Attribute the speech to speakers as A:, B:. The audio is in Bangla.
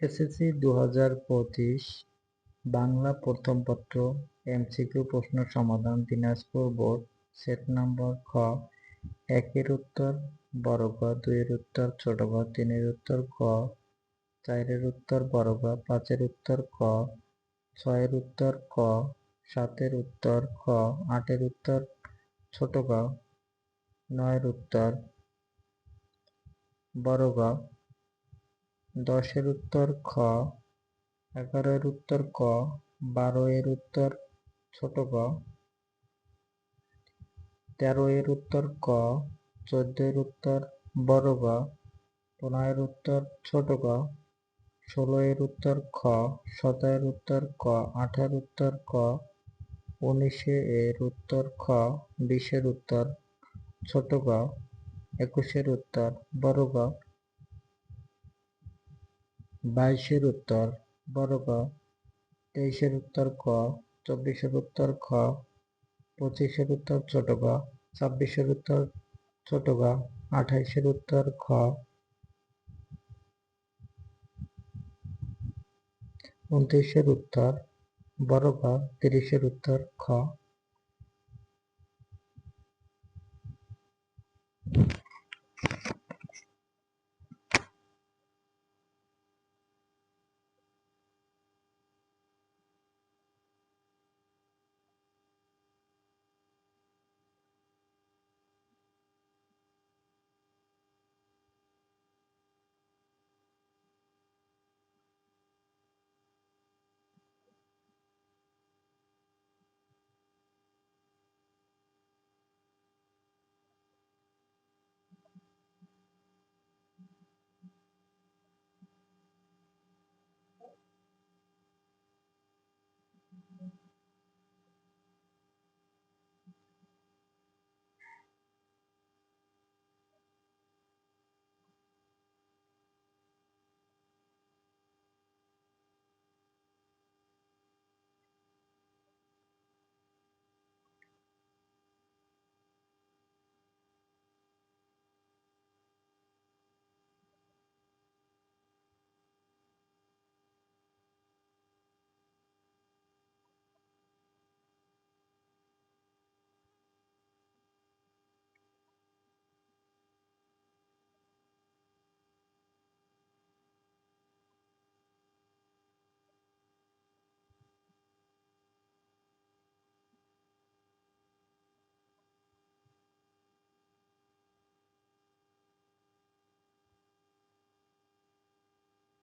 A: এসএসসি দু হাজার পঁচিশ বাংলা প্রথম পত্র এমসিকিউ প্রশ্ন সমাধান, দিনাজপুর বোর্ড, সেট নম্বর খ, একের উত্তর, বড় গ, দুইয়ের উত্তর, ছোট গ, তিনের উত্তর ক, চারের উত্তর, বড় গ, পাঁচের উত্তর ক, ছয়ের উত্তর ক, সাতের উত্তর খ, আটের উত্তর ছোট গ, নয়ের উত্তর বড় গ। দশের উত্তর খ, এগারোর উত্তর ক বারো এর উত্তর ছোট গ তেরো এর উত্তর ক চোদ্দ এর উত্তর বড় গ পনেরোর উত্তর ছোট গ ষোলো এর উত্তর খ সতেরোর উত্তর ক আঠারোর উত্তর ক উনিশে এর উত্তর খ, বিশের উত্তর ছোট গ, একুশের উত্তর বড় গ। বাইশের উত্তর, বড় গ তেইশের উত্তর ক, চব্বিশের উত্তর খ। পঁচিশের উত্তর ছোট গ। ছাব্বিশের উত্তর ছোট গ। আঠাইশের উত্তর খ। উনত্রিশের উত্তর, বড় গ। তিরিশের উত্তর খ।